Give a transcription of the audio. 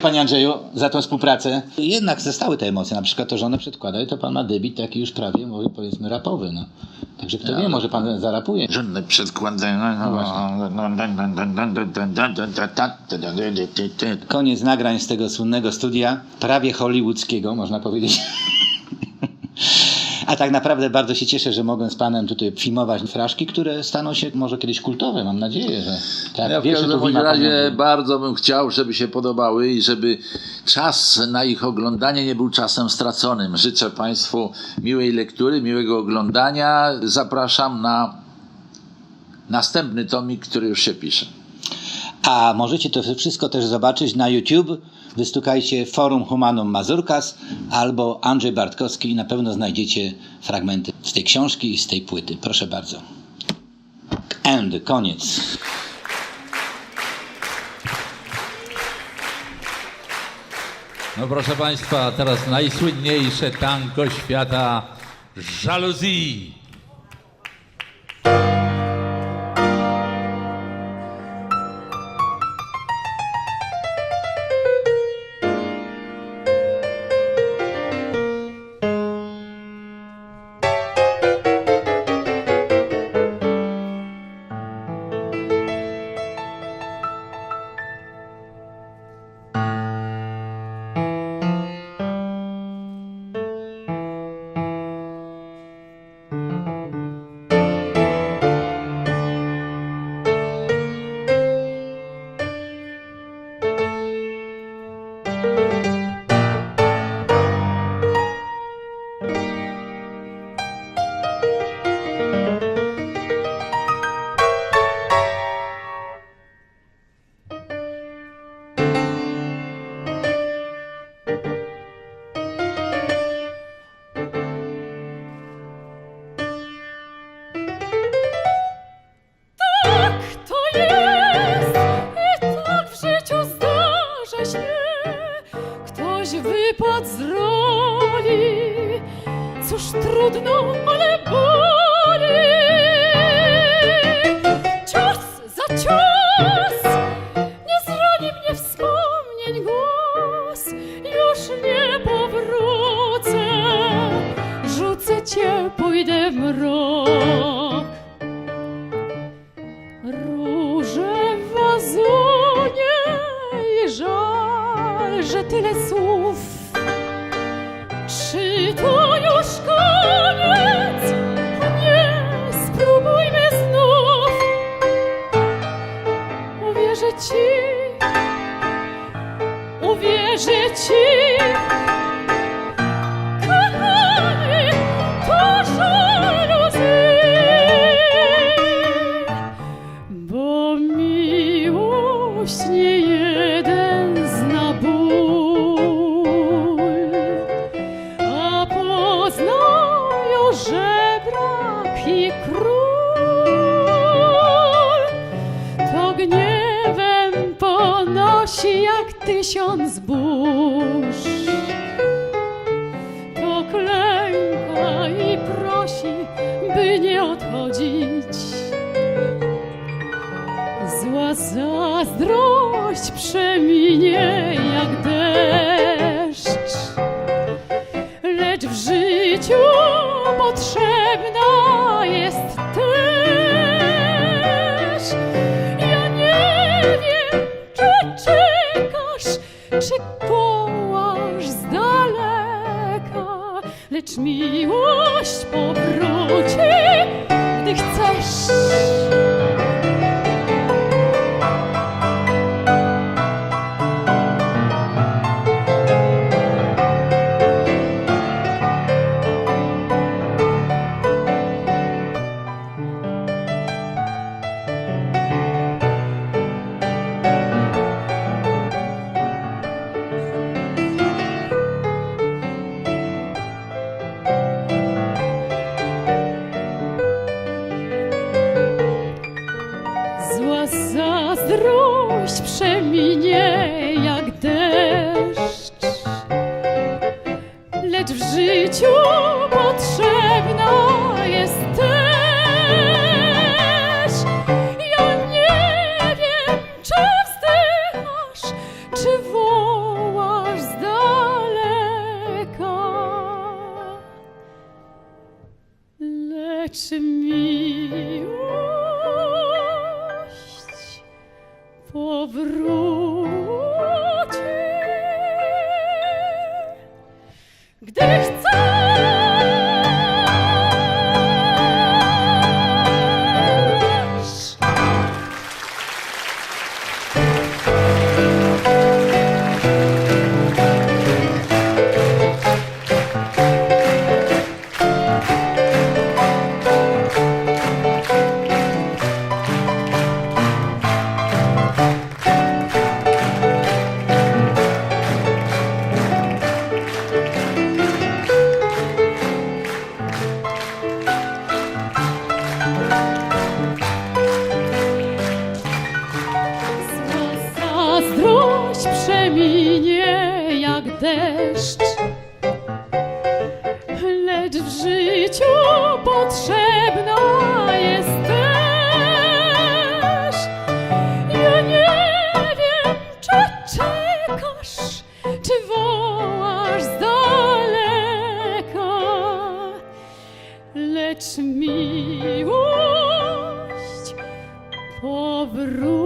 Panie Andrzeju, za tą współpracę. Jednak zostały te emocje, na przykład to, że one przedkładają, to pan ma debiut taki już prawie, powiedzmy, rapowy. No. Także kto wie, może pan zarapuje. Żadne przedkładanie. Koniec nagrań z tego słynnego studia, prawie hollywoodzkiego, można powiedzieć. A tak naprawdę bardzo się cieszę, że mogłem z panem tutaj filmować fraszki, które staną się może kiedyś kultowe, mam nadzieję, że tak. Ja w każdym razie bardzo bym chciał, żeby się podobały i żeby czas na ich oglądanie nie był czasem straconym. Życzę Państwu miłej lektury, miłego oglądania. Zapraszam na następny tomik, który już się pisze. A możecie to wszystko też zobaczyć na YouTube. Wystukajcie Forum Humanum Mazurkas albo Andrzej Bartkowski i na pewno znajdziecie fragmenty z tej książki i z tej płyty. Proszę bardzo. End, koniec. No proszę Państwa, teraz najsłynniejsze tango świata Jalousie. Trudno, ale boli. Cios za cios, nie zrani mnie wspomnień głos. Już nie powrócę, rzucę cię, pójdę w mrok. Tysiąc burz. To klęka i prosi, by nie odchodzić. Zła zazdrość przeminie jak miłość powróci, gdy chcesz. Lecz w życiu potrzebna jest też. Ja nie wiem, czy wzdychasz, czy wołasz z daleka. Lecz lecz miłość powróci.